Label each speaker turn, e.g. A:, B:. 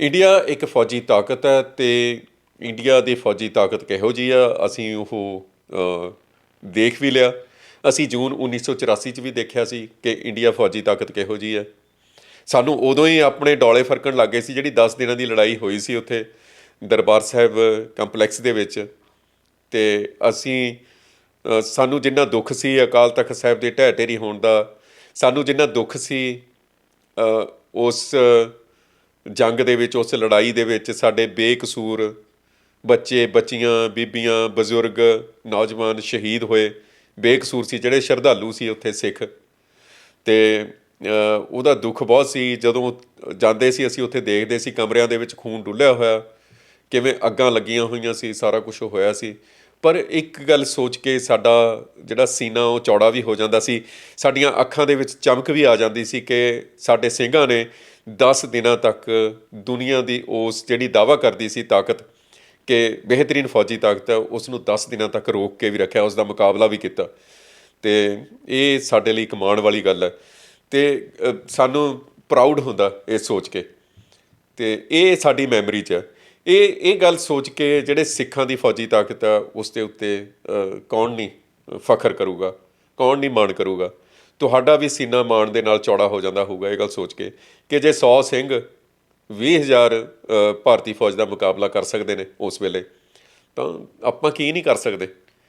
A: India ਇੱਕ ਫੌਜੀ ਤਾਕਤ ਹੈ ਤੇ ਇੰਡੀਆ ਦੀ ਫੌਜੀ ਤਾਕਤ ਕਿਹੋ ਜੀ ਆ, ਅਸੀਂ ਉਹ ਦੇਖ ਵੀ ਲਿਆ। ਅਸੀਂ ਜੂਨ 1984 ਚ ਵੀ ਦੇਖਿਆ ਸੀ ਕਿ ਇੰਡੀਆ ਫੌਜੀ ਤਾਕਤ ਕਿਹੋ ਜੀ ਹੈ। ਸਾਨੂੰ ਉਦੋਂ ਹੀ ਆਪਣੇ ਡੋਲੇ ਫਰਕਣ ਲੱਗੇ ਸੀ, ਜਿਹੜੀ 10 ਦਿਨਾਂ ਦੀ ਲੜਾਈ ਹੋਈ ਸੀ ਉੱਥੇ ਦਰਬਾਰ ਸਾਹਿਬ ਕੰਪਲੈਕਸ ਦੇ ਵਿੱਚ। ਤੇ ਅਸੀਂ ਸਾਨੂੰ ਜਿੰਨਾ ਦੁੱਖ ਸੀ ਅਕਾਲ ਤਖਤ ਸਾਹਿਬ ਦੇ ਢਹਿ ਢੇਰੀ ਹੋਣ ਦਾ, ਸਾਨੂੰ ਜਿੰਨਾ ਦੁੱਖ ਸੀ ਉਸ ਜੰਗ ਦੇ ਵਿੱਚ, ਉਸ ਲੜਾਈ ਦੇ ਵਿੱਚ ਸਾਡੇ ਬੇਕਸੂਰ ਬੱਚੇ, ਬੱਚੀਆਂ, ਬੀਬੀਆਂ, ਬਜ਼ੁਰਗ, ਨੌਜਵਾਨ ਸ਼ਹੀਦ ਹੋਏ। ਬੇਕਸੂਰ ਸੀ, ਜਿਹੜੇ ਸ਼ਰਧਾਲੂ ਸੀ ਉੱਥੇ ਸਿੱਖ। ਤੇ ਉਹਦਾ ਦੁੱਖ ਬਹੁਤ ਸੀ। ਜਦੋਂ ਜਾਂਦੇ ਸੀ, ਅਸੀਂ ਉੱਥੇ ਦੇਖਦੇ ਸੀ, ਕਮਰਿਆਂ ਦੇ ਵਿੱਚ ਖੂਨ ਡੁੱਲਿਆ ਹੋਇਆ। ਕਿਵੇਂ ਅੱਗਾਂ ਲੱਗੀਆਂ ਹੋਈਆਂ ਸੀ, ਸਾਰਾ ਕੁਝ ਹੋਇਆ ਸੀ। ਪਰ ਇੱਕ ਗੱਲ ਸੋਚ ਕੇ ਸਾਡਾ ਜਿਹੜਾ ਸੀਨਾ, ਉਹ ਚੌੜਾ ਵੀ ਹੋ ਜਾਂਦਾ ਸੀ। ਸਾਡੀਆਂ ਅੱਖਾਂ ਦੇ ਵਿੱਚ ਚਮਕ ਵੀ ਆ ਜਾਂਦੀ ਸੀ ਕਿ ਸਾਡੇ ਸਿੰਘਾਂ ਨੇ 10 ਦਿਨਾਂ ਤੱਕ ਦੁਨੀਆ ਦੀ ਉਸ ਜਿਹੜੀ ਦਾਵਾ ਕਰਦੀ ਸੀ ਤਾਕਤ, ਕਿ ਬਿਹਤਰੀਨ ਫੌਜੀ ਤਾਕਤ ਹੈ ਉਸ ਨੂੰ 10 ਦਿਨਾਂ ਤੱਕ ਰੋਕ ਕੇ ਵੀ ਰੱਖਿਆ ਉਸ ਦਾ ਮੁਕਾਬਲਾ ਵੀ ਕੀਤਾ। ਤੇ ਇਹ ਸਾਡੇ ਲਈ ਕਮਾਉਣ ਵਾਲੀ ਗੱਲ ਹੈ। ਤੇ ਸਾਨੂੰ ਪ੍ਰਾਊਡ ਹੁੰਦਾ ਇਹ ਸੋਚ ਕੇ। ਤੇ ਇਹ ਸਾਡੀ ਮੈਮਰੀ 'ਚ ਹੈ। ਇਹ ਇਹ ਗੱਲ ਸੋਚ ਕੇ ਜਿਹੜੇ ਸਿੱਖਾਂ ਦੀ ਫੌਜੀ ਤਾਕਤ ਆ ਉਸ ਦੇ ਉੱਤੇ ਕੌਣ ਨਹੀਂ ਫਖਰ ਕਰੂਗਾ, ਕੌਣ ਨਹੀਂ ਮਾਣ ਕਰੂਗਾ। ਤੁਹਾਡਾ ਵੀ ਸੀਨਾ ਮਾਣ ਦੇ ਨਾਲ ਚੌੜਾ ਹੋ ਜਾਂਦਾ ਹੋਊਗਾ ਇਹ ਗੱਲ ਸੋਚ ਕੇ ਕਿ ਜੇ 100 ਸਿੰਘ 20000 ਅ, ਭਾਰਤੀ ਫੌਜ ਦਾ ਮੁਕਾਬਲਾ ਕਰ ਸਕਦੇ ਨੇ ਉਸ ਵੇਲੇ ਤਾਂ ਆਪਾਂ ਕੀ ਨਹੀਂ ਕਰ ਸਕਦੇ?